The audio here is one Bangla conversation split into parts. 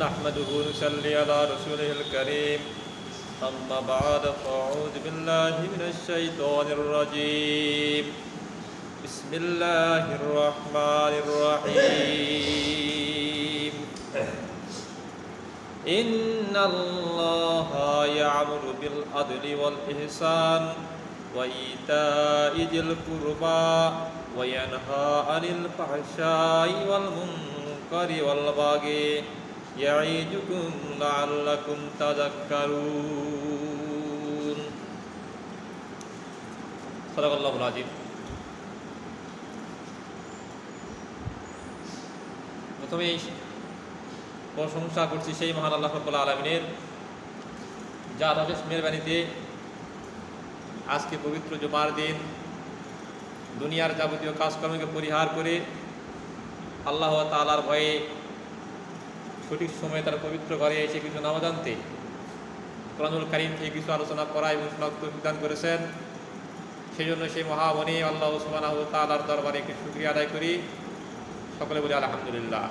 نحمده ونصلي على رسوله الكريم أما بعد فأعوذ بالله من الشيطان الرجيم بسم الله الرحمن الرحيم إن الله يعمر بالعدل والإحسان وإيتاء ذي القربى وينهى عن الفحشاء والمنكر والبغي يعيدكم لعلكم تذكرون صدق الله العظيم প্রথমেই প্রশংসা করছি সেই মহান আল্লাহ রব্বুল আলমিনের যার অশেষ মেহরবানিতে আজকে পবিত্র জুমার দিন দুনিয়ার যাবতীয় কাজকর্মকে পরিহার করে আল্লাহ তালার ভয়ে সঠিক সময়ে তার পবিত্র ঘরে এসে কিছু নামাজ আনতে। কোরআনুল কারিম থেকে কিছু আলোচনা করা এবং শনাক্ত বিধান করেছেন। সেই জন্য সেই মহাবনী আল্লাহ সুবাহ তালার দরবারে একটি শুক্রিয়া আদায় করি। সকলে বলি আলহামদুলিল্লাহ।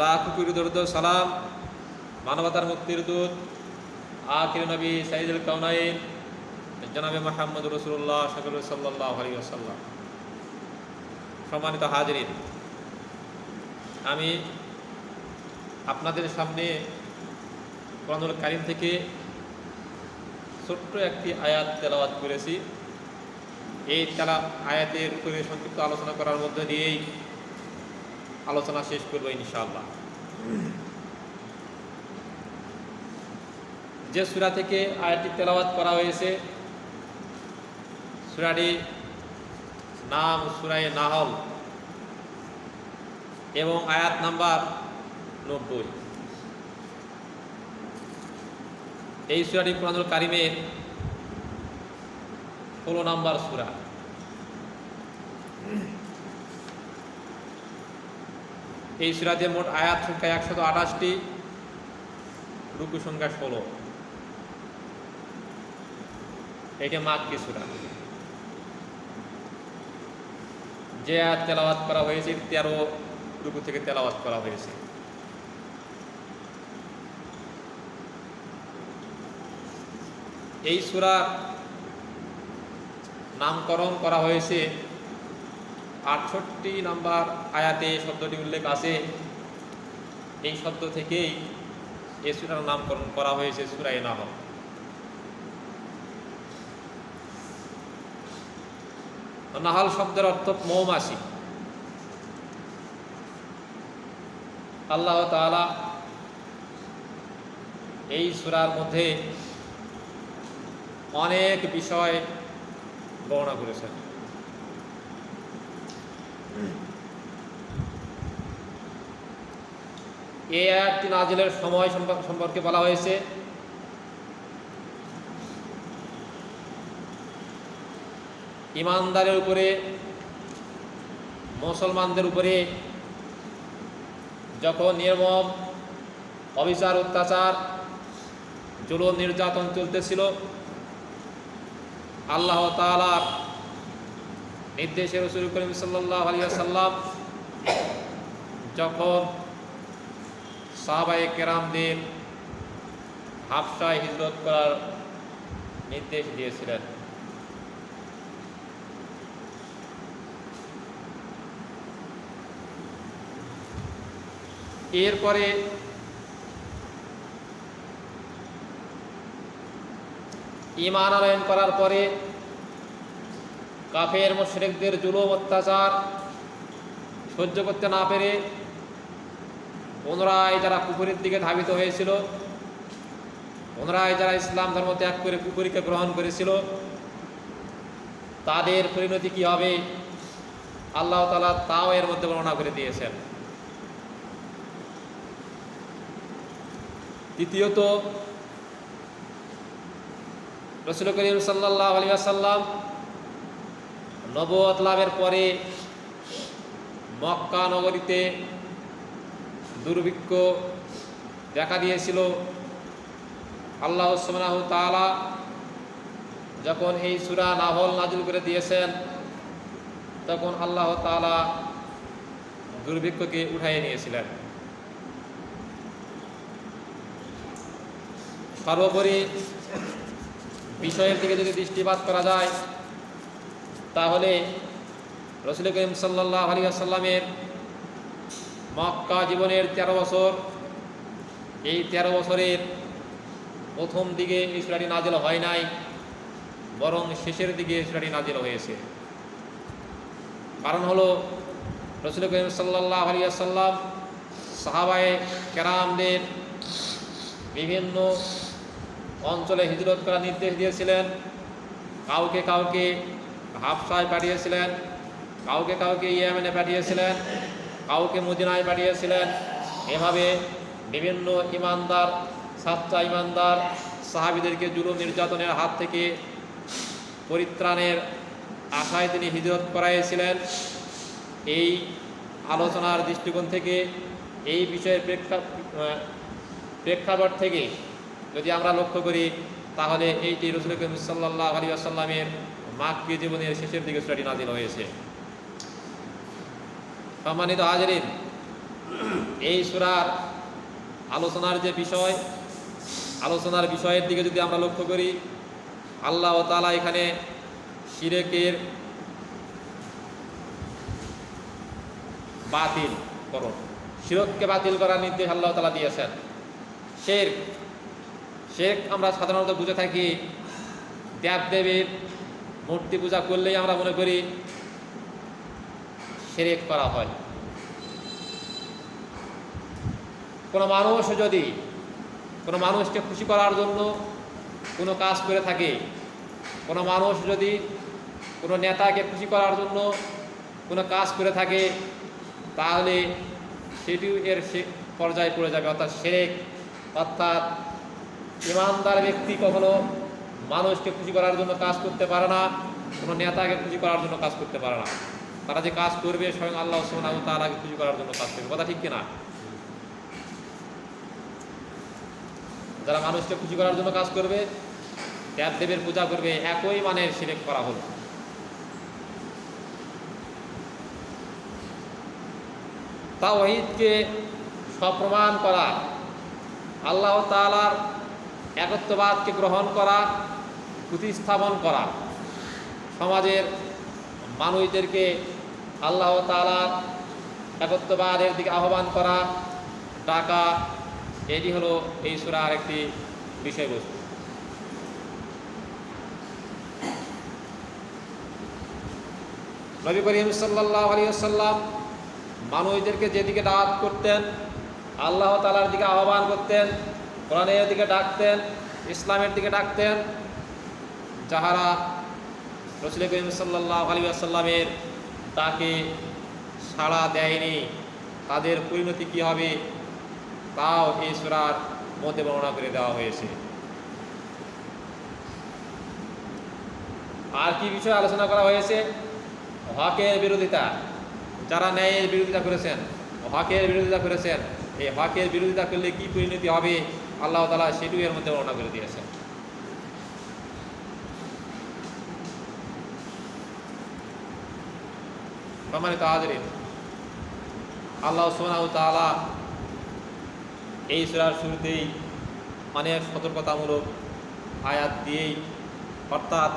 লাখ কুড়ি দরুদ সালাম, মানবতার মুক্তির দূত, আখির নবী সাইদুল কাউনাইন জনাবে মাহমুদ রসুল্লাহ সকল সাল্লাহ আলী আসাল্লাম সম্মানিত হাজরিন, আমি আপনাদের সামনে কোরআনুল কারিম থেকে ছোট্ট একটি আয়াত তেলাওয়াত করেছি। এই তেলা, আয়াতের উপরে সংক্ষিপ্ত আলোচনা করার মধ্যে দিয়েই আলোচনা শেষ করব ইনশাআল্লাহ। যে সুরা থেকে আয়াতটি তেলাওয়াত করা হয়েছে, সুরাটি নাম সুরায় নাহল এবং আয়াত নাম্বার নব্বই। এই সুরাটি কোরআনুল কারিমের ষোলো নাম্বার সুরা। এই সুরাতে মোট আয়াত সংখ্যা একশত আঠাশটি, রুকু সংখ্যা ষোলো। এইটা মাতকি সুরা। যে আয়াত তেলাওয়াত করা হয়েছে তেরো রুকু থেকে তেলাওয়াত করা হয়েছে। এই সুরার নামকরণ করা হয়েছে। আটষট্টি নাম্বার আয়াতে শব্দটি উল্লেখ আছে। এই শব্দ থেকেই এই সুরার নামকরণ করা হয়েছে সুরাই নাহ নাহাল শব্দের অর্থ মৌমাছি। আল্লাহ তাআলা এই সুরার মধ্যে অনেক বিষয় বর্ণনা করেছেন। এই আয়াতটি নাজিলের সময় সম্পর্কে বলা হয়েছে। ইমানদারের উপরে, মুসলমানদের উপরে যখন নির্মম অবিচার, অত্যাচার, জুলুম, নির্যাতন চলতেছিল আল্লাহ তালার নির্দেশে রসুল করিম সাল্লাহ আলিয়া সাল্লাম যখন সাহাবাই কেরামদের হাফসায় হিজরত করার নির্দেশ দিয়েছিলেন, এরপরে ইমান আনয়ন করার পরে কাফের মুশরিকদের জুলুম, অত্যাচার সহ্য করতে না পেরে পুনরায় যারা পুকুরের দিকে ধাবিত হয়েছিল, পুনরায় যারা ইসলাম ধর্ম ত্যাগ করে পুকুরিকে গ্রহণ করেছিল, তাদের পরিণতি কি হবে? আল্লাহ তালা তাও এর মধ্যে বর্ণনা করে দিয়েছেন। দ্বিতীয়ত রসুল করিম সাল্লাহ আলী আসাল্লাম নবত লাভের পরে মক্কা নগরীতে দুর্ভিক্ষ দেখা দিয়েছিল। আল্লাহ সোমনাহ তালা যখন এই সুরা নাহল নাজুল করে দিয়েছেন, তখন আল্লাহ তালা দুর্ভিক্ষকে উঠাইয়ে নিয়েছিলেন। সর্বোপরি বিষয়ের দিকে যদি দৃষ্টিপাত করা যায়, তাহলে রসুল করিম সাল্লাহ আলী আসাল্লামের মক্কা জীবনের তেরো বছর, এই তেরো বছরের প্রথম দিকে এই সুরাটি নাজেল হয় নাই, বরং শেষের দিকে এই সুরাটি নাজেল হয়েছে। কারণ হলো, রসুল করিম সাল্লাহ আলী আসাল্লাম সাহাবায়ে কেরামদের বিভিন্ন অঞ্চলে হিজরত করার নির্দেশ দিয়েছিলেন। কাউকে কাউকে হাফসায় পাঠিয়েছিলেন, কাউকে কাউকে ইয়েমেনে পাঠিয়েছিলেন, কাউকে মদিনায় পাঠিয়েছিলেন। এভাবে বিভিন্ন ইমানদার, সাচ্চা ইমানদার সাহাবিদেরকে জুলুম নির্যাতনের হাত থেকে পরিত্রাণের আশায় তিনি হিজরত করাইয়েছিলেন। এই আলোচনার দৃষ্টিকোণ থেকে, এই বিষয়ের প্রেক্ষা প্রেক্ষাপট থেকে যদি আমরা লক্ষ্য করি, তাহলে এইটি রসুল করিম সাল্লাহ আলী আসাল্লামের মাক্কি জীবনের শেষের দিকে সুরাটি নাজিল হয়েছে। সম্মানিত হাজরিন, এই সুরার আলোচনার যে বিষয়, আলোচনার বিষয়ের দিকে যদি আমরা লক্ষ্য করি, আল্লাহ তালা এখানে শিরেকের বাতিল করুন। শিরককে বাতিল করার নির্দেশ আল্লাহ তালা দিয়েছেন। শের শেখ আমরা সাধারণত বুঝে থাকি দেব দেবীর মূর্তি পূজা করলেই আমরা মনে করি সেরেক করা হয়। কোনো মানুষ যদি, কোনো মানুষকে খুশি করার জন্য কোনো কাজ করে থাকে, কোনো মানুষ যদি কোনো নেতাকে খুশি করার জন্য কোনো কাজ করে থাকে, তাহলে সেটিও এর পর্যায়ে পড়ে যাবে। অর্থাৎ সেরেক অর্থাৎ ইমানদার ব্যক্তি কখনো মানুষকে খুশি করার জন্য কাজ করতে পারে না, কোনো নেতাকে খুশি করার জন্য কাজ করতে পারে না। তারা যে কাজ করবে স্বয়ং আল্লাহ সোনাহ তালাকে খুশি করার জন্য কাজ করবে। কথা ঠিক কিনা? যারা মানুষকে খুশি করার জন্য কাজ করবে দেব দেবের পূজা করবে, একই মানে সিলেক্ট করা হলো। তাওহিদকে সপ্রমাণ করা, আল্লাহ তালার একত্ববাদকে গ্রহণ করা, প্রতিস্থাপন করা। সমাজের মানুষদেরকে আল্লাহ তালার একত্ববাদের দিকে আহ্বান করা, ডাকা, এটি হলো এই সুরার একটি বিষয়বস্তু। নবী করিম সাল্লাহ আলিয়াল্লাম মানুষদেরকে যেদিকে দাওয়াত করতেন, আল্লাহ তালার দিকে আহ্বান করতেন কোরআনের দিকে ডাকতেন, ইসলামের দিকে ডাকতেন। যাহারা রসুল করিম সাল্লাহ আলী আসাল্লামের তাকে সাড়া দেয়নি, তাদের পরিণতি কী হবে? তাও এই সুরার মধ্যে বর্ণনা করে দেওয়া হয়েছে। আর কি বিষয়ে আলোচনা করা হয়েছে? হকের বিরোধিতা। যারা ন্যায়ের বিরোধিতা করেছেন, হকের বিরোধিতা করেছেন, এই হকের বিরোধিতা করলে কি পরিণতি হবে? আল্লাহ তালা সেটিও এর মধ্যে বর্ণনা করে দিয়েছেন। সম্মানিত হাজরিন, আল্লাহ সোনাউ তালা এই সুরার শুরুতেই অনেক সতর্কতামূলক আয়াত দিয়েই, অর্থাৎ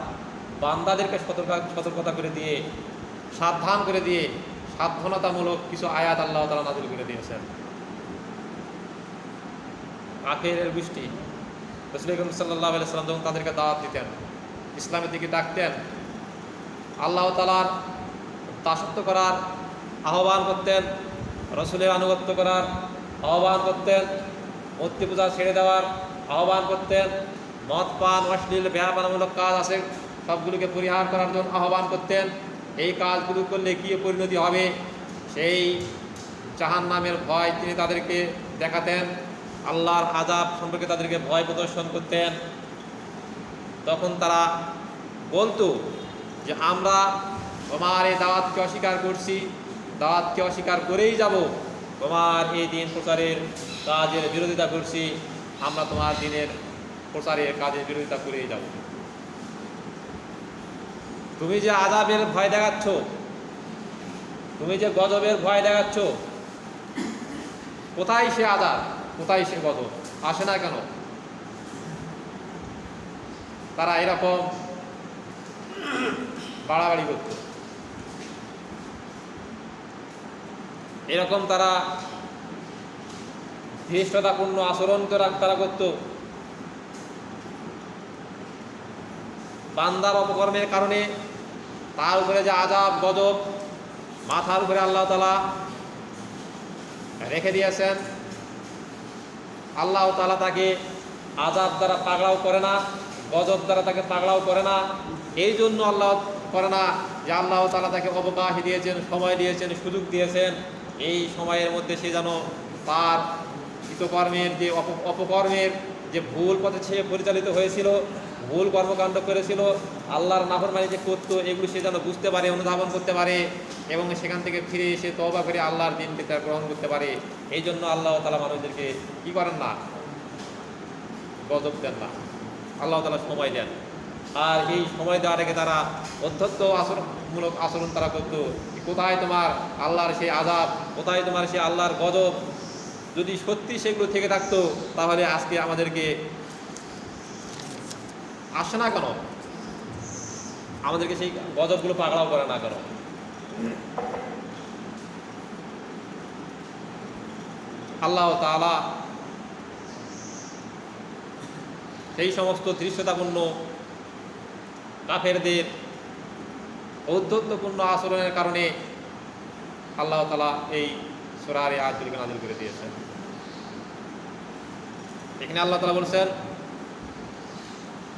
বান্দাদেরকে সতর্ক, সতর্কতা করে দিয়ে, সাবধান করে দিয়ে, সাবধানতামূলক কিছু আয়াত আল্লাহ তালা নাজিল করে দিয়েছেন। আখেরের বৃষ্টি। রসুল সাল্লাহ সাল্লাম যখন তাদেরকে দাওয়াত দিতেন, ইসলামের দিকে ডাকতেন, আল্লাহ তালার দাসত্ব করার আহ্বান করতেন, রসুলের আনুগত্য করার আহ্বান করতেন, মূর্তি পূজা ছেড়ে দেওয়ার আহ্বান করতেন, মদ পান, অশ্লীল বেহাপানামূলক কাজ আছে, সবগুলোকে পরিহার করার জন্য আহ্বান করতেন। এই কাজগুলো করলে কী পরিণতি হবে? সেই জাহান নামের ভয় তিনি তাদেরকে দেখাতেন। আল্লাহর আজাব সম্পর্কে তাদেরকে ভয় প্রদর্শন করতেন। তখন তারা বলতো যে, আমরা তোমার এই দাওয়াতকে অস্বীকার করছি। দাওয়াতকে অস্বীকার করেই যাব। তোমার এই দিন প্রচারের কাজের বিরোধিতা করছি। আমরা তোমার দিনের প্রচারের কাজের বিরোধিতা করেই যাব। তুমি যে আজাবের ভয় দেখাচ্ছ, তুমি যে গজবের ভয় দেখাচ্ছ, কোথায় সে আজাব কোথায় সে গজব আসে না কেন? তারা এরকম বাড়াবাড়ি করত। এরকম তারা ধৃষ্টতাপূর্ণ আচরণ তারা করত। বান্দার অপকর্মের কারণে তার উপরে যে আজাব গজব মাথার উপরে আল্লাহ তালা রেখে দিয়েছেন। আল্লাহ তালা তাকে আজাদ দ্বারা পাগড়াও করে না, গজব দ্বারা তাকে পাগড়াও করে না। এই জন্য আল্লাহ করে না যে আল্লাহ তালা তাকে অবকাশ দিয়েছেন, সময় দিয়েছেন, সুযোগ দিয়েছেন। এই সময়ের মধ্যে সে যেন তার কৃতকর্মের যে অপ, অপকর্মের যে ভুল পথে সে পরিচালিত হয়েছিল ভুল কর্মকাণ্ড করেছিল, আল্লাহর নাফরমানি যে করতো, এগুলো সে যেন বুঝতে পারে, অনুধাবন করতে পারে, এবং সেখান থেকে ফিরে এসে তবা করে আল্লাহর দিনকে তার গ্রহণ করতে পারে। এই জন্য আল্লাহ তালা মানুষদেরকে কি করেন না? গজব দেন না। আল্লাহ তালা সময় দেন। আর এই সময় দেওয়ার আগে তারা অধ্যত্ত আচরণমূলক আচরণ তারা করতো। কোথায় তোমার আল্লাহর সেই আজাব কোথায় তোমার সেই আল্লাহর গজব? যদি সত্যি সেগুলো থেকে থাকতো, তাহলে আজকে আমাদেরকে আসে না কেন? আমাদেরকে সেই গজবগুলো পাগড়াও করে না কেন? আল্লাহ তাআলা সেই সমস্ত দৃশ্যতাপূর্ণ কাফেরদের ঔদ্ধত্যপূর্ণ আচরণের কারণে আল্লাহ তালা এই সোরারে আয়াতগুলিকে নাজিল করে দিয়েছেন। এখানে আল্লাহ তালা বলছেন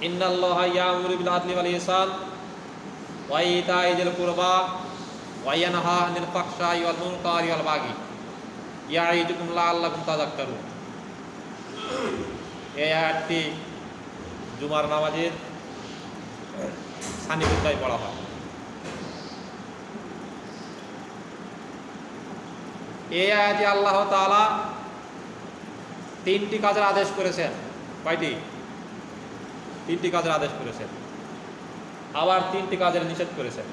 ইন্নাল্লাহ ইয়ামুরু বিল আদলি ওয়াল ইহসান ওয়া ইতাই যিল কুরবা ওয়া ইয়ানহা আনিল ফাহশাই ওয়াল মুনকারি এই আয়াতটি জুমার নামাজের সানিধ্যতায় পড়া হয়। এই আয়াতে আল্লাহ তাআলা তিনটি কাজের আদেশ করেছেন। কয়টি? তিনটি কাজের আদেশ করেছেন আবার তিনটি কাজের নিষেধ করেছেন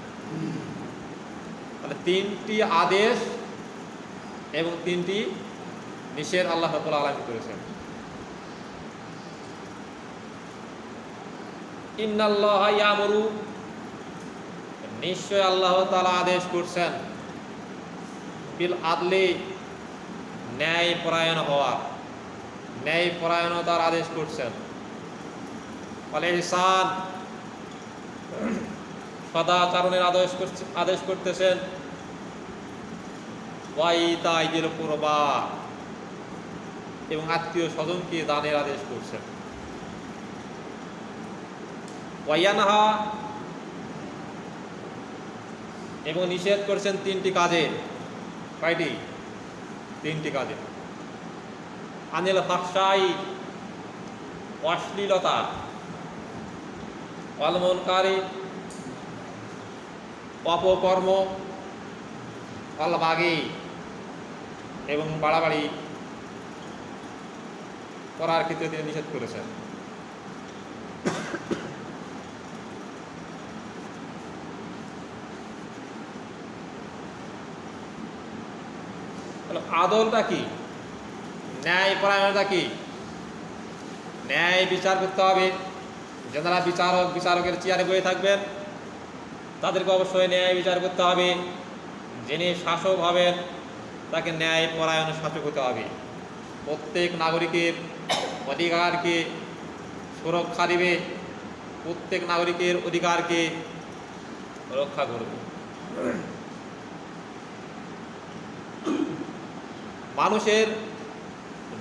মানে তিনটি আদেশ এবং তিনটি নিষেধ আল্লাহ রব্বুল আলমী করেছেন। ইন্নাল্লাহ নিশ্চয় আল্লাহ তাআলা আদেশ করছেন বিল আদলি, ন্যায় পরায়ণ হওয়ার। ন্যায় পরায়ণতার আদেশ করছেন। ফলে ইহসান সদাচরণের আদেশ করছে আদেশ করতেছেন। ওয়াইতা ইদিল কুরবা। এবং আত্মীয় স্বজনকে দানের আদেশ করছেন। ওয়াইয়ানহা এবং নিষেধ করছেন তিনটি কাজে। কয়টি? তিনটি কাজে। আনিল ফাকসাই অশ্লীলতা। অলমনকারী অপকর্ম অলবাগি এবং বাড়াবাড়ি করার ক্ষেত্রে তিনি নিষেধ করেছেন। আদলটা কি? ন্যায় পরায়ণতা কি? ন্যায় বিচার করতে হবে। যারা বিচারক, বিচারকের চেয়ারে বয়ে থাকবেন, তাদেরকে অবশ্যই ন্যায় বিচার করতে হবে। যিনি শাসক হবেন, তাকে ন্যায় পরায়ণ শাসক হতে হবে। প্রত্যেক নাগরিকের অধিকারকে সুরক্ষা দিবে। প্রত্যেক নাগরিকের অধিকারকে রক্ষা করবে। মানুষের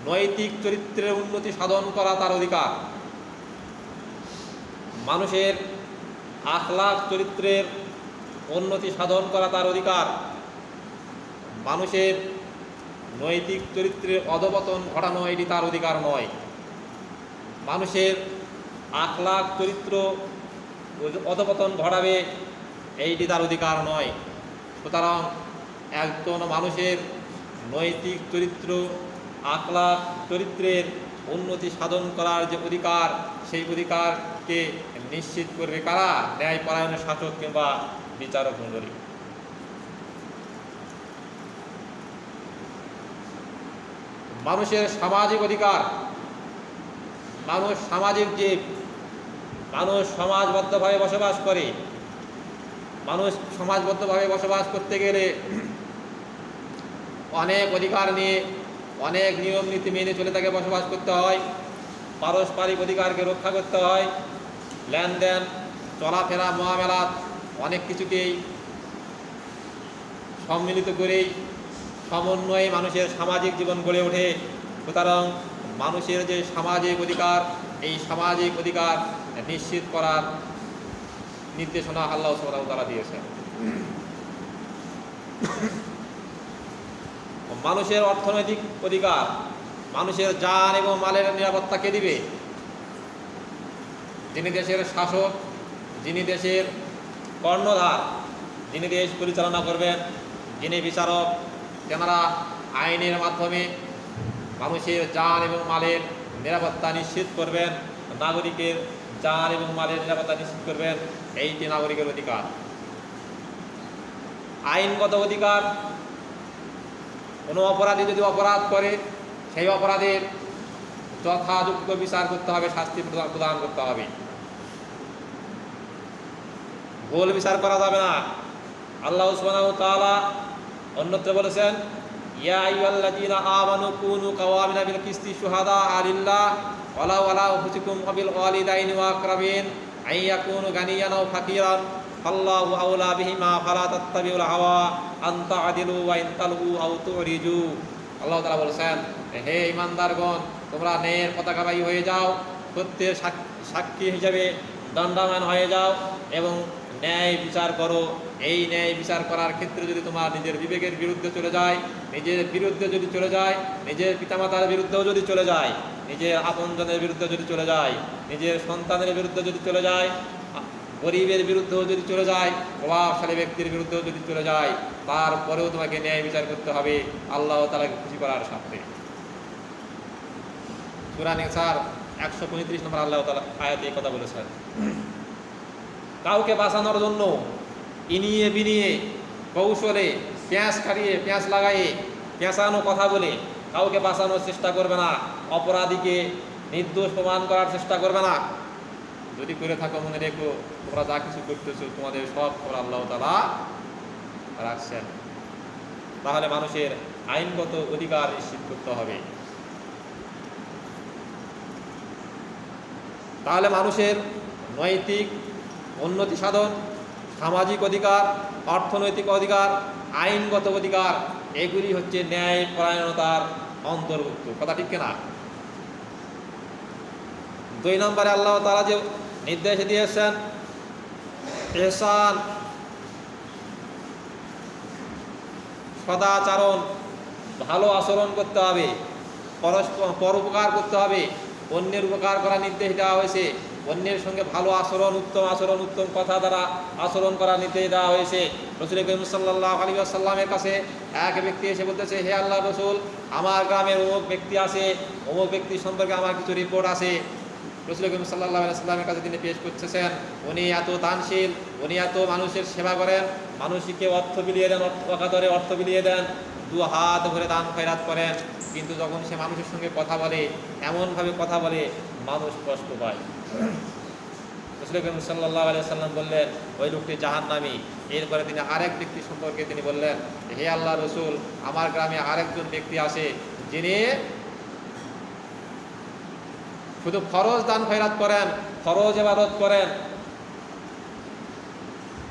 নৈতিক চরিত্রের উন্নতি সাধন করা তার অধিকার। মানুষের আখলাখ চরিত্রের উন্নতি সাধন করা তার অধিকার। মানুষের নৈতিক চরিত্রের অধপতন ঘটানো এটি তার অধিকার নয়। মানুষের আখলাখ চরিত্র অধপতন ঘটাবে এইটি তার অধিকার নয়। সুতরাং একজন মানুষের নৈতিক চরিত্র, আখলাখ চরিত্রের উন্নতি সাধন করার যে অধিকার, সেই অধিকারকে নিশ্চিত করবে কারা? ন্যায় পরায়ণের শাসক কিংবা বিচারক মন্ডলী? মানুষের সামাজিক অধিকার, মানুষ সামাজিক জীব, মানুষ সমাজবদ্ধভাবে বসবাস করে। মানুষ সমাজবদ্ধভাবে বসবাস করতে গেলে অনেক অধিকার নিয়ে, অনেক নিয়ম নীতি মেনে চলে তাকে বসবাস করতে হয়। পারস্পরিক অধিকারকে রক্ষা করতে হয়। লেনদেন, চলাফেরা মহামেলা অনেক কিছুকেই সম্মিলিত করেই সমন্বয়ে মানুষের সামাজিক জীবন গড়ে ওঠে। সুতরাং মানুষের যে সামাজিক অধিকার, এই সামাজিক অধিকার নিশ্চিত করার নির্দেশনা আল্লাহ সুবহানাহু তারা দিয়েছেন। মানুষের অর্থনৈতিক অধিকার, মানুষের জান এবং মালের নিরাপত্তা কে দিবে? যিনি দেশের শাসক, যিনি দেশের কর্ণধার, যিনি দেশ পরিচালনা করবেন, যিনি বিচারক, তেনারা আইনের মাধ্যমে মানুষের জান এবং মালের নিরাপত্তা নিশ্চিত করবেন, নাগরিকের জান এবং মালের নিরাপত্তা নিশ্চিত করবেন এইটি নাগরিকের অধিকার। আইনগত অধিকার, কোনো অপরাধী যদি অপরাধ করে, সেই অপরাধের যথাযোগ্য বিচার করতে হবে, শাস্তি প্রদান করতে হবে। ভুল বিচার করা যাবে না। আল্লাহ ওয়া তাআলা অন্যত্র বলেছেন, ইয়া আইয়ুহাল্লাযীনা আমানু কুনু কাওয়ামিনা বিল কিসতি শুহাদা আলিল্লাহ, ওয়ালা ওয়ালা হুসিকুম আবিল ওয়ালিদাইনি ওয়া আকরাবিন আই ইয়াকুনু গানিয়ান আও ফাকিরান আল্লাহু আউলা বিহিমা ফালা তাত্তাবিউল হাওয়া, আন তা'দিলু ওয়া ইন তালউ আও তুরিজু। আল্লাহ তাআলা বলেছেন, হে ইমানদারগণ তোমরা ন্যায়ের পতাকাবাহী হয়ে যাও, সত্যের সাক- সাক্ষী হিসেবে দণ্ডমান হয়ে যাও এবং ন্যায় বিচার করো। এই ন্যায় বিচার করার ক্ষেত্রে যদি তোমার নিজের বিবেকের বিরুদ্ধে চলে যায়, নিজের বিরুদ্ধে যদি চলে যায়, নিজের পিতামাতার বিরুদ্ধেও যদি চলে যায়, নিজের আপনজনের বিরুদ্ধে যদি চলে যায়, নিজের সন্তানের বিরুদ্ধে যদি চলে যায়, গরিবের বিরুদ্ধেও যদি চলে যায়, প্রভাবশালী ব্যক্তির বিরুদ্ধেও যদি চলে যায়, তারপরেও তোমাকে ন্যায় বিচার করতে হবে। আল্লাহ তালাকে খুশি করার স্বার্থে। সুরা নেসার একশো পঁয়ত্রিশ নম্বর আল্লাহ তালা আয়াতে এই কথা বলেছেন। কাউকে বাঁচানোর জন্য ইনিয়ে বিনিয়ে কৌশলে পেঁয়াজ কাটিয়ে, পেঁয়াজ লাগাইয়ে পেঁচানো কথা বলে কাউকে বাঁচানোর চেষ্টা করবে না, অপরাধীকে নির্দোষ প্রমাণ করার চেষ্টা করবে না। যদি করে থাকো মনে রেখো, তোমরা যা কিছু করতেছো তোমাদের সব খবর আল্লাহ তালা রাখছেন। তাহলে মানুষের আইনগত অধিকার নিশ্চিত করতে হবে। তাহলে মানুষের নৈতিক উন্নতি সাধন, সামাজিক অধিকার, অর্থনৈতিক অধিকার, আইনগত অধিকার, এগুলি হচ্ছে ন্যায় পরায়ণতার অন্তর্ভুক্ত। কথা ঠিক না দুই নম্বরে আল্লাহ তারা যে নির্দেশ দিয়েছেন, এহসান, সদাচরণ, ভালো আচরণ করতে হবে, পরস্পর, পরোপকার করতে হবে অন্যের উপকার করার নির্দেশ দেওয়া হয়েছে। অন্যের সঙ্গে ভালো আচরণ, উত্তম আচরণ, উত্তম কথা দ্বারা আচরণ করার নির্দেশ দেওয়া হয়েছে। রসুল করিম সাল্লাহ আলী আসাল্লামের কাছে এক ব্যক্তি এসে বলতেছে, হে আল্লাহ রসুল, আমার গ্রামের অমুক ব্যক্তি আছে, অমুক ব্যক্তি সম্পর্কে আমার কিছু রিপোর্ট আছে। রসুল করিম সাল্লাহ সাল্লামের কাছে তিনি পেশ করতেছেন, উনি এত দানশীল, উনি এত মানুষের সেবা করেন, মানুষকে অর্থ বিলিয়ে দেন অকাতরে অর্থ বিলিয়ে দেন। দু হাত ভরে দান খয়রাত করেন। কিন্তু যখন সে মানুষের সঙ্গে কথা বলে, এমনভাবে কথা বলে, মানুষ কষ্ট পায়। রসুল করিম সাল্লাহ সাল্লাম বললেন, ওই লোকটি জাহান নামি এরপরে তিনি আরেক ব্যক্তি সম্পর্কে তিনি বললেন, হে আল্লাহ রসুল, আমার গ্রামে আরেকজন ব্যক্তি আছে যিনি শুধু ফরজ দান খয়রাত করেন, ফরজ এবাদত করেন।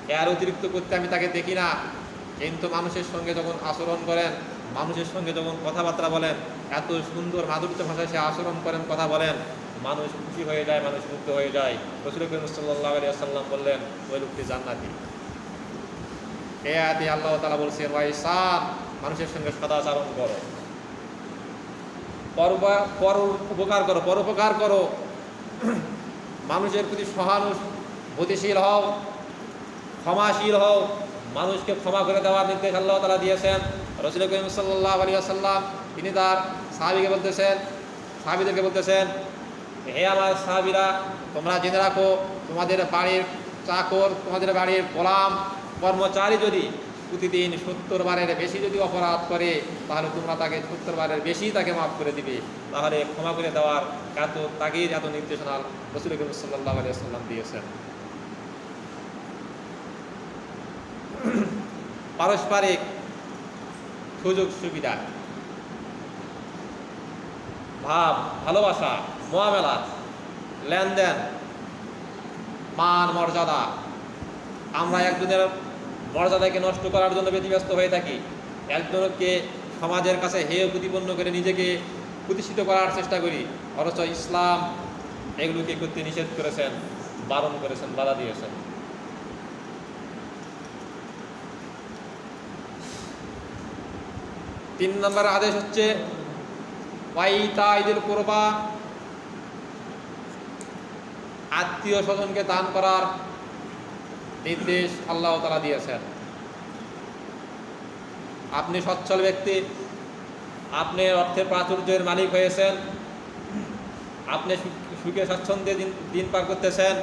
এর অতিরিক্ত করতে আমি তাকে দেখি না। কিন্তু মানুষের সঙ্গে যখন আচরণ করেন, মানুষের সঙ্গে যখন কথাবার্তা বলেন, এত সুন্দর মাধুর্য ভাষায় সে আচরণ করেন, কথা বলেন, মানুষ খুশি হয়ে যায়, মানুষ মুগ্ধ হয়ে যায়। রসুল সাল্লাহ আলিয়া সাল্লাম বললেন, ওই লোকটি জান্নাতি। এ আয়াতে আল্লাহ তালা বলছেন, ওয়াই সান মানুষের সঙ্গে সদাচরণ করো। পর পর উপকার করো পরোপকার করো। মানুষের প্রতি সহানুভূতিশীল হও, ক্ষমাশীল হও। মানুষকে ক্ষমা করে দেওয়ার নির্দেশ আল্লাহ তালা দিয়েছেন। রসুল করিম সাল্লাহ আলী আসাল্লাম তিনি তার সাহাবিকে বলতেছেন, সাহাবিদেরকে বলতেছেন, হে আমার সাহাবিরা, তোমরা জেনে রাখো, তোমাদের বাড়ির চাকর, তোমাদের বাড়ির গোলাম কর্মচারী যদি প্রতিদিন সত্তর বারের বেশি যদি অপরাধ করে, তাহলে তোমরা তাকে সত্তর বারের বেশি তাকে মাফ করে দিবে। তাহলে ক্ষমা করে দেওয়ার এত তাকেই এত নির্দেশনা রসুল করিম সাল্লাহ আলিয়াল্লাম দিয়েছেন। পারস্পরিক সুযোগ সুবিধা, ভাব, ভালোবাসা, মোয়ামেলা, লেনদেন, মান, মর্যাদা, আমরা একজনের মর্যাদাকে নষ্ট করার জন্য ব্যতিব্যস্ত হয়ে থাকি। একজনকে সমাজের কাছে হেয় প্রতিপন্ন করে নিজেকে প্রতিষ্ঠিত করার চেষ্টা করি। অথচ ইসলাম এগুলোকে করতে নিষেধ করেছেন, বারণ করেছেন, বাধা দিয়েছেন। তিন নম্বর আদেশ হচ্ছে ঈদুল কোরবা। আত্মীয় স্বজনকে দান করার নির্দেশ আল্লাহ তালা দিয়েছেন। আপনি সচ্ছল ব্যক্তি, আপনি অর্থের প্রাচুর্যের মালিক হয়েছেন, আপনি সুখে স্বাচ্ছন্দ্যে দিন দিন পার করতেছেন,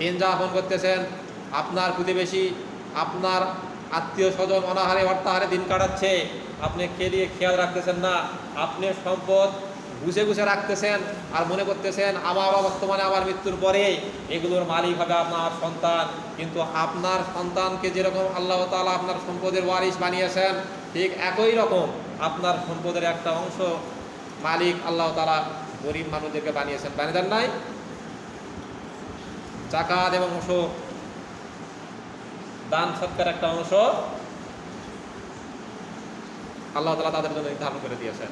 দিন যাপন করতেছেন, আপনার প্রতিবেশী, আপনার আত্মীয় স্বজন অনাহারে অর্থাহারে দিন কাটাচ্ছে। আপনি খেলিয়ে খেয়াল রাখতেছেন না। আপনি সম্পদ গুছে গুছে রাখতেছেন আর মনে করতেছেন, আমার বর্তমানে আমার মৃত্যুর পরে এগুলোর মালিক হবে আপনার সন্তান। কিন্তু আপনার সন্তানকে যেরকম আল্লাহ তাআলা আপনার সম্পদের ওয়ারিশ বানিয়েছেন, ঠিক একই রকম আপনার সম্পদের একটা অংশ মালিক আল্লাহ তালা গরিব মানুষদেরকে বানিয়েছেন। বানিয়ে দেন নাই? জাকাত এবং অংশ দান সৎকার একটা অংশ আল্লাহ তালা তাদের জন্য নির্ধারণ করে দিয়েছেন।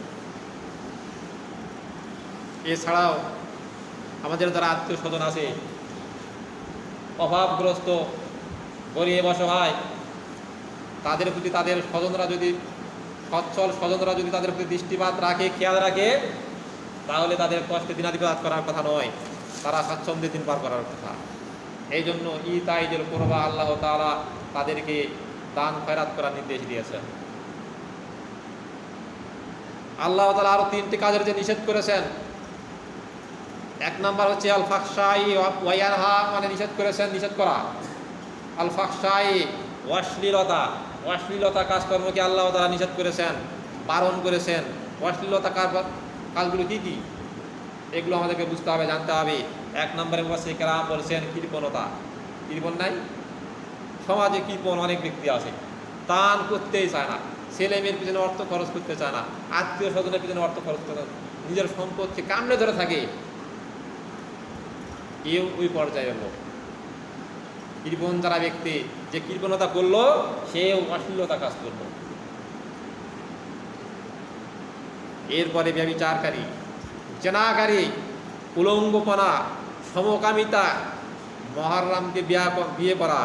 এছাড়াও আমাদের যারা আত্মীয় স্বজন আছে, অভাবগ্রস্ত, গরিব, অসহায়, তাদের প্রতি তাদের স্বজনরা যদি সচ্ছল স্বজনরা যদি তাদের প্রতি দৃষ্টিপাত রাখে, খেয়াল রাখে, তাহলে তাদের কষ্টে দিনাধিপাত করার কথা নয়। তারা স্বাচ্ছন্দ্যে দিন পার করার কথা। এই জন্য ই তাইজের করবা আল্লাহ তালা তাদেরকে দান, খয়রাত করার নির্দেশ দিয়েছেন আল্লাহ তালা আরও তিনটি কাজের যে নিষেধ করেছেন। এক নাম্বার হচ্ছে আল ফাকসাই ওয়াইয়ানহা মানে নিষেধ করেছেন, নিষেধ করা। আল ফাকসাই অশ্লীলতা অশ্লীলতা কাজকর্মকে আল্লাহ তাআলা নিষেধ করেছেন, বারণ করেছেন। অশ্লীলতা কাজগুলো কি কি? এগুলো আমাদেরকে বুঝতে হবে, জানতে হবে। এক নম্বরে বসে কেরাম বলছেন, কৃপণতা। কৃপণ নাই? সমাজে কৃপণ অনেক ব্যক্তি আছে। দান করতেই চায় না। ছেলে মেয়ের পিছনে অর্থ খরচ করতে চায় না। আত্মীয় স্বজনের পিছনে অর্থ খরচ করতে নিজের সম্পদকে কামড়ে ধরে থাকে। এও ওই পর্যায়ে লোক। কৃপণ যারা ব্যক্তি, যে কৃপণতা করল, সেও অশ্লীলতা কাজ করল। এরপরে ব্যবিচারকারী, জেনাকারী উলঙ্গপনা সমকামিতা, মহারামকে বিয়া বিয়ে করা,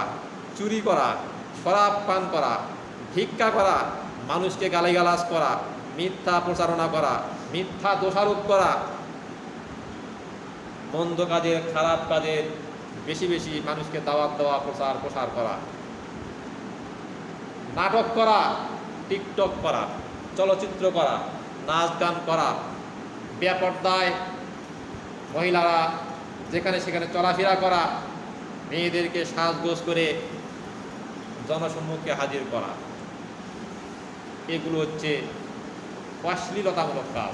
চুরি করা, শরাব পান করা, ভিক্ষা করা, মানুষকে গালিগালাজ করা, মিথ্যা প্রচারণা করা, মিথ্যা দোষারোপ করা, মন্দ কাজের, খারাপ কাজের বেশি বেশি মানুষকে দাওয়াত দেওয়া, প্রচার প্রসার করা, নাটক করা, টিকটক করা, চলচ্চিত্র করা, নাচ গান করা, বেপর্দায় মহিলারা যেখানে সেখানে চলাফেরা করা, মেয়েদেরকে সাজগোজ করে জনসম্মুখে হাজির করা। এগুলো হচ্ছে অশ্লীলতামূলক কাজ।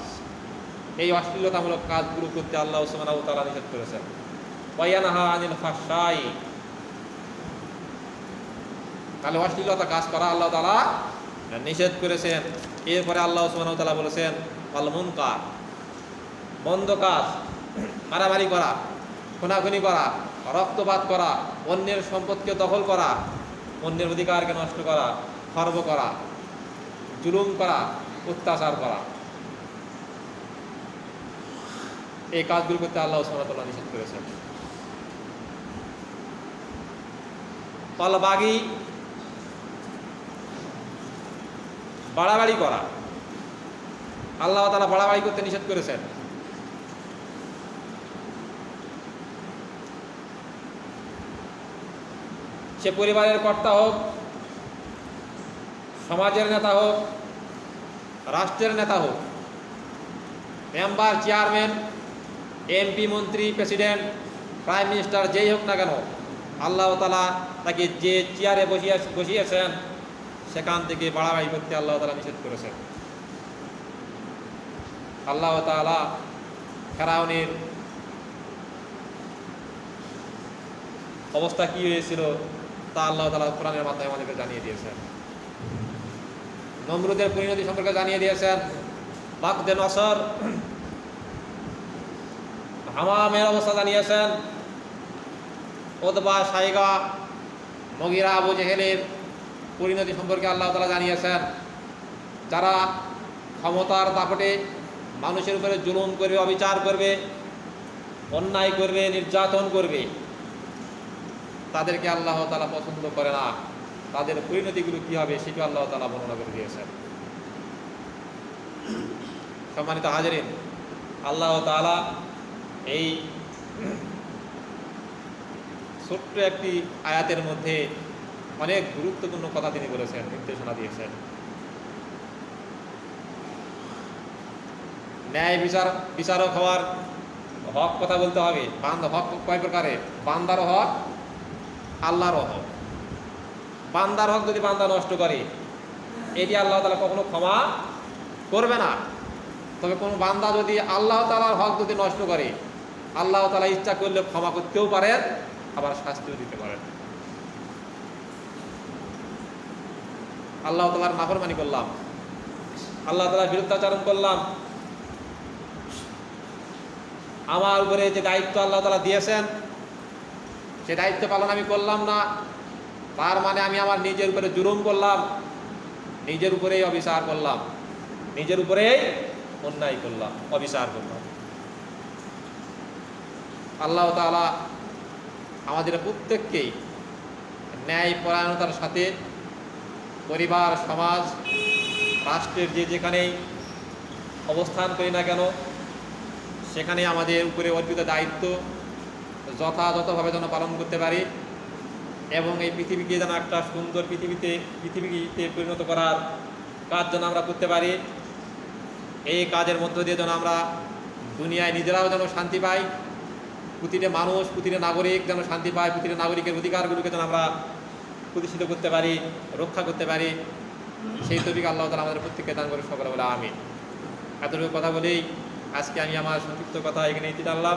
এই অশ্লীলতামূলক কাজগুলো করতে আল্লাহ ওয়া তাআলা নিষেধ করেছেন। আনিল ফাহশাই। তাহলে অশ্লীলতা কাজ করা আল্লাহ তালা নিষেধ করেছেন। এরপরে আল্লাহ ওয়া তাআলা বলেছেন আল মুনকার। মন্দ কাজ, মারামারি করা। খুনাখুনি করা, রক্তপাত করা, অন্যের সম্পদকে দখল করা, অন্যের অধিকারকে নষ্ট করা, খর্ব করা, জুলুম করা, অত্যাচার করা। এই কাজগুলো করতে আল্লাহ সুবহানাহু নিষেধ করেছেন। তলবাগি বাড়াবাড়ি করা। আল্লাহ তালা বাড়াবাড়ি করতে নিষেধ করেছেন। সে পরিবারের কর্তা হোক, সমাজের নেতা হোক, রাষ্ট্রের নেতা হোক, মেম্বার, চেয়ারম্যান, এমপি, মন্ত্রী, প্রেসিডেন্ট, প্রাইম মিনিস্টার, যেই হোক না কেন, আল্লাহ তালা তাকে যে চেয়ারে বসিয়ে বসিয়েছেন, সেখান থেকে বাড়াবাড়ি করতে আল্লাহ তালা নিষেধ করেছেন। আল্লাহ তালা ফেরাউনের অবস্থা কি হয়েছিল? তা আল্লাহ তালা কোরআনের মাধ্যমে আমাদেরকে জানিয়ে দিয়েছেন। নমরুদের পরিণতি সম্পর্কে জানিয়ে দিয়েছেন। বাকদে নসর। হামামের অবস্থা জানিয়েছেন। ওদবা সাইগা, মগিরা, আবু জেহেলের পরিণতি সম্পর্কে আল্লাহ তালা জানিয়েছেন। যারা ক্ষমতার দাপটে মানুষের উপরে জুলুম করবে, অবিচার করবে, অন্যায় করবে, নির্যাতন করবে তাদেরকে আল্লাহ তালা পছন্দ করে না। তাদের পরিণতিগুলো কী হবে সেটা আল্লাহ তালা বর্ণনা করে দিয়েছেন। সম্মানিত হাজারিন, আল্লাহ তালা এই ছোট্ট একটি আয়াতের মধ্যে অনেক গুরুত্বপূর্ণ কথা তিনি বলেছেন, নির্দেশনা দিয়েছেন। ন্যায় বিচার, বিচারক হওয়ার হক কথা বলতে হবে। বান্দা হক কয় প্রকারের বান্দার হক আল্লাহর হক। বান্দার হক যদি বান্দা নষ্ট করে, এটি আল্লাহ তালা কখনো ক্ষমা করবে না। তবে কোনো বান্দা যদি আল্লাহ তালার হক যদি নষ্ট করে, আল্লাহ তালা ইচ্ছা করলে ক্ষমা করতেও পারেন, আবার শাস্তিও দিতে পারেন। আল্লাহ তালার নাফরমানি করলাম। আল্লাহ তালার বিরুদ্ধাচারণ করলাম। আমার উপরে যে দায়িত্ব আল্লাহ তালা দিয়েছেন সে দায়িত্ব পালন আমি করলাম না, তার মানে আমি আমার নিজের উপরে জুলুম করলাম, নিজের উপরেই অবিচার করলাম, নিজের উপরেই অন্যায় করলাম, অবিচার করলাম। আল্লাহ তালা আমাদের প্রত্যেককেই ন্যায় পরায়ণতার সাথে পরিবার, সমাজ, রাষ্ট্রের যে যেখানেই অবস্থান করি না কেন, সেখানে আমাদের উপরে অর্পিত দায়িত্ব যথাযথভাবে যেন পালন করতে পারি এবং এই পৃথিবীকে যেন একটা সুন্দর পৃথিবীতে পৃথিবীতে পরিণত করার কাজ যেন আমরা করতে পারি। এই কাজের মধ্য দিয়ে যেন আমরা দুনিয়ায় নিজেরাও যেন শান্তি পাই, প্রতিটা মানুষ, প্রতিটা নাগরিক যেন শান্তি পায়, প্রতিটা নাগরিকের অধিকারগুলোকে যেন আমরা প্রতিষ্ঠিত করতে পারি, রক্ষা করতে পারি। সেই তবিকে আল্লাহ তালা আমাদের প্রত্যেককে দান করে সকলে বলে আমি এতটুকু কথা বলেই আজকে আমি আমার সংক্ষিপ্ত কথা এখানে ইতি জানলাম